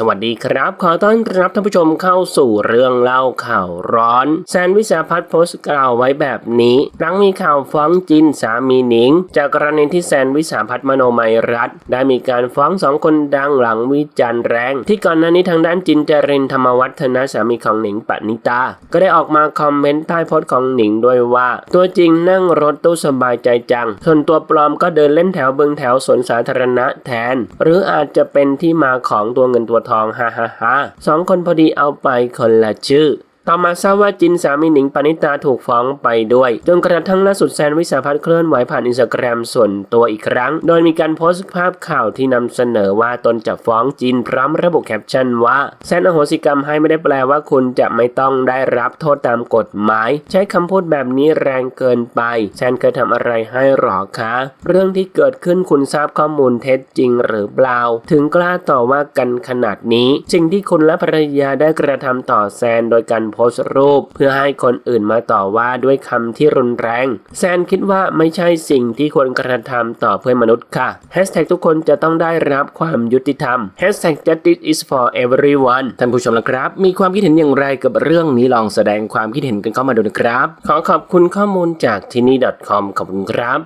สวัสดีครับ ขอต้อนรับท่านผู้ชมเข้าสู่เรื่องเล่าข่าวร้อนแซนวิสาพัฒน์โพสต์กล่าวไว้แบบนี้ หลังมีข่าวฟ้องจินสามีหนิง จากกรณีที่แซนวิสาพัฒน์มโนมัยรัตน์ได้มีการฟ้องสองคนดังหลังวิจารณ์แรง ที่ก่อนหน้านี้ทางด้านจินเจรินธรรมวัฒนะสามีของหนิงปณิตา ก็ได้ออกมาคอมเมนต์ใต้โพสต์ของหนิงด้วยว่า ตัวจริงนั่งรถตู้สบายใจจัง ส่วนตัวปลอมก็เดินเล่นแถวเบิงแถวสวนสาธารณะแทน หรืออาจจะเป็นที่มาของตัวเงินตัวทองฮ่าฮ่าฮ่าสองคนพอดีเอาไปคนละชื่อ ต่อมาทราบว่าจินสามีหนิงปณิตาถูกฟ้องไปด้วย จนกระทั่งล่าสุดแซนวิสาพัฒน์เคลื่อนไหวผ่านอินสตาแกรมส่วนตัวอีกครั้ง โดยมีการโพสต์ภาพข่าวที่นำเสนอว่าตนจะฟ้องจินพร้อมระบุแคปชั่นว่าแซนอโหสิกรรมให้ไม่ได้แปลว่าคุณจะไม่ต้องได้รับโทษตามกฎหมาย ใช้คำพูดแบบนี้แรงเกินไป แซนเคยทำอะไรให้หรอคะ เรื่องที่เกิดขึ้นคุณทราบข้อมูลเท็จจริงหรือเปล่า ถึงกล้าต่อว่ากันขนาดนี้ สิ่งที่คุณและภรรยาได้กระทำต่อแซนโดยการโพสต์รูป เพื่อให้คนอื่นมาต่อว่าด้วยคำที่รุนแรง แซนคิดว่าไม่ใช่สิ่งที่ควรกระทำต่อเพื่อนมนุษย์ค่ะแฮชแท็กทุกคนจะต้องได้รับความยุติธรรมแฮชแท็ก justice is for everyone ท่านผู้ชมนะครับ มีความคิดเห็นอย่างไรกับเรื่องนี้ลองแสดงความคิดเห็นกันเข้ามาดูนะครับ ขอขอบคุณข้อมูลจากที่นี่ .com ขอบคุณครับ